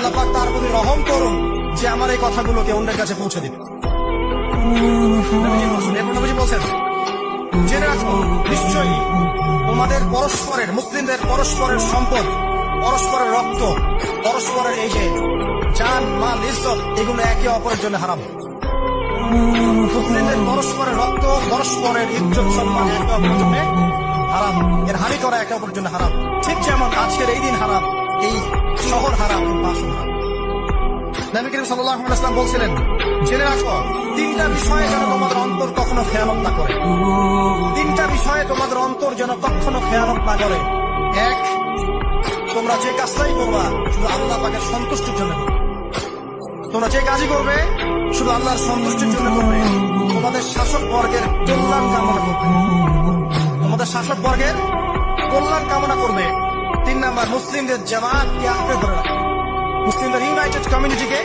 আল্লাহ পাক তার প্রতি রহম করুন যে আমার এই কথাগুলোকে অন্যের কাছে পৌঁছে দিবে। বলছেন, জেনে রাখো নিশ্চয়ই তোমাদের পরস্পরের মুসলিমদের পরস্পরের সম্পদ পরস্পরের রক্ত পরস্পরের এই যে জান মাল ইজ্জত এগুলো একে অপরের জন্য হারাম। মুসলিমদের পরস্পরের রক্ত পরস্পরের ইজ্জত সম্মান একে অপরের জন্য হারাম। এর হানি করা একে অপরের জন্য হারাম। ঠিক যেমন আজকের এই দিন হারাম এই শহর হারাম। নবী করিম আলাইহি বলছিলেন, জেনে রাখো, তিনটা বিষয়ে যেন তোমাদের অন্তর কখনো খেয়ালত না করে। তিনটা বিষয়ে তোমাদের অন্তর যেন কখনো খেয়ালত না করে। এক, তোমরা যে কাজটাই করবা, শুধু আল্লাহ পাকের সন্তুষ্টির জন্য। তোমরা যে কাজই করবে, শুধু আল্লাহর সন্তুষ্টির জন্য করবে। তোমাদের শাসক বর্গের কল্যাণ কামনা করবে। তোমাদের শাসক বর্গের কল্যাণ কামনা করবে। তিন নাম্বার, মুসলিমদের জামাতকে আঁকড়ে ধরে রাখবে। മുസ്ലിം റഹീം റൈറ്റഡ് കമ്മ്യൂണിറ്റിക്ക്